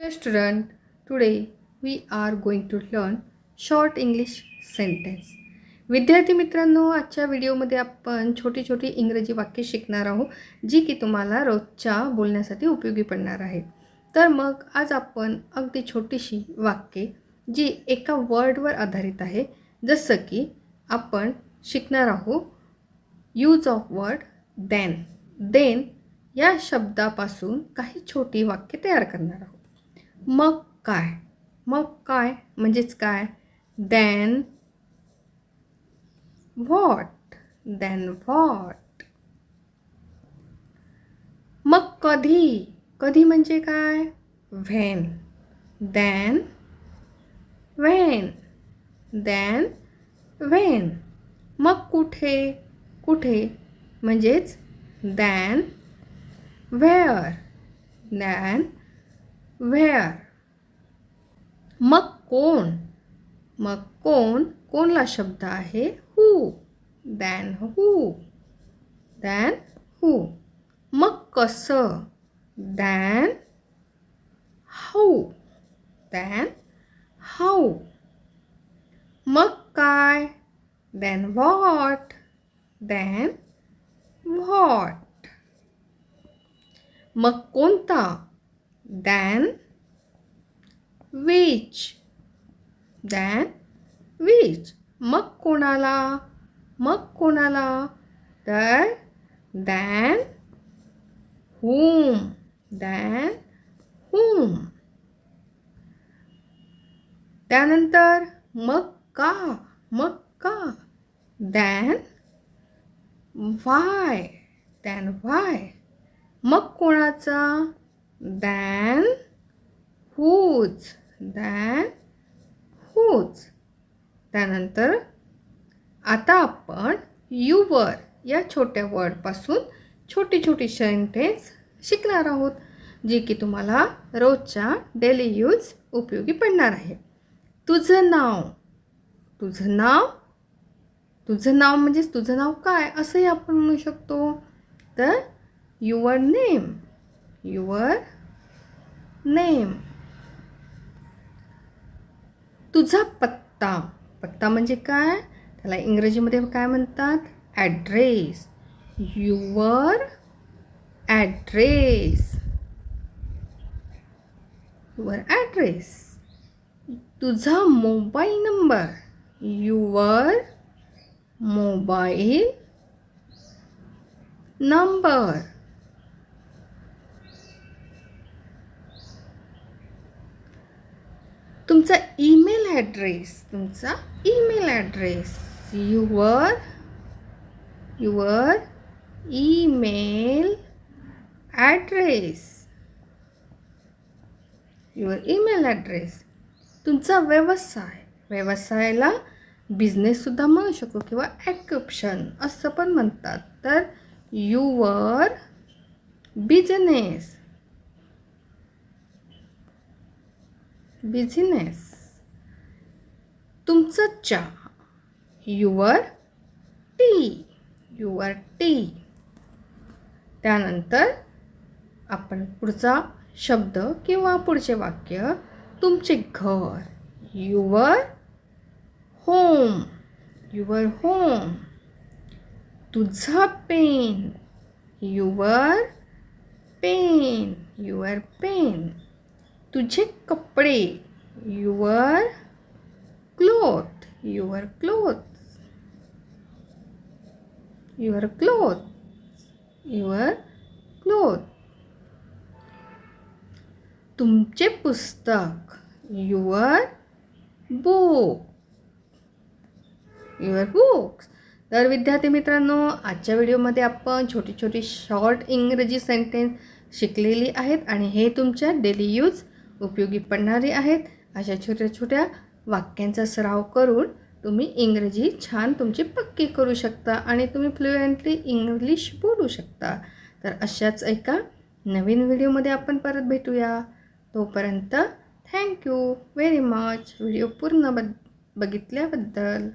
Dear student, today we are going to learn short English sentence. विद्यार्थी मित्रांनो आजच्या व्हिडिओमध्ये आपण छोटी छोटी इंग्रजी वाक्य शिकणार आहोत जी की तुम्हाला रोजच्या बोलण्यासाठी उपयोगी पडणार आहेत तर मग आज आपण अगदी छोटीशी वाक्ये जी एका वर्डवर आधारित आहे जसं की आपण शिकणार आहोत use of word then then या शब्दापासून काही छोटी वाक्य तयार करणार आहोत. मग काय? मग काय? म्हणजेच काय? दॅन व्हॉट दॅन व्हॉट मग कधी? कधी म्हणजे काय? When then when then when मग कुठे? कुठे? म्हणजेच दॅन व्हेअर दॅन व्हेअर मग कोण? मग कोण? कोणला शब्द आहे? हू दॅन हू दॅन हू मग कसं? दॅन हाऊ दॅन हाऊ मग काय? दॅन व्हॉट दॅन व्हॉट मग कोणता? Than which? Than which? मग कोणाला? मग कोणाला? तर दॅन whom? Than whom? त्यानंतर मग का? मग का? दॅन व्हाय दॅन व्हाय मग कोणाचा? दॅन हुज दॅन हुज त्यानंतर आता आपण युवर या छोट्या वर्डपासून छोटी छोटी सेंटेन्स शिकणार आहोत जी की तुम्हाला रोजच्या डेली यूज उपयोगी पडणार आहे. तुझं नाव तुझं नाव तुझं नाव म्हणजेच तुझं नाव काय असंही आपण म्हणू शकतो. तर युअर नेम युअर नेम. तुझा पत्ता. पत्ता म्हणजे काय? त्याला इंग्रजीमध्ये काय म्हणतात? Address. Your address. Your address. तुझा mobile number. Your mobile number तुमचा ईमेल ॲड्रेस तुमचा email address your your email address your email address तुमचा व्यवसाय. व्यवसायाला बिझनेससुद्धा म्हणू शकतो किंवा ॲक्युप्शन असं पण म्हणतात. तर युअर बिझनेस बिझनेस तुमचं चा. Your tea. Your tea. त्यानंतर आपण पुढचा शब्द किंवा पुढचे वाक्य तुमचे घर. Your home. Your home. तुझा pen. Your pen. Your pen. तुझे कपडे. Your cloth your cloth your cloth your cloth तुमचे पुस्तक. युअर बुक युअर बुक्स तर विद्यार्थी मित्रांनो आजच्या व्हिडिओमध्ये आपण छोटी छोटी शॉर्ट इंग्रजी सेंटेन्स शिकलेली आहेत आणि हे तुमच्या डेली यूज उपयोगी पडणारे आहेत. अशा छोट्या छोट्या वाक्यांचा सराव करून तुम्ही इंग्रजी छान तुमची पक्की करू शकता आणि तुम्ही फ्लुएंटली इंग्लिश बोलू शकता. तर अशाच एका नवीन व्हिडिओमध्ये आपण परत भेटूया. तोपर्यंत थँक्यू व्हेरी मच व्हिडिओ पूर्ण बद बघितल्याबद्दल.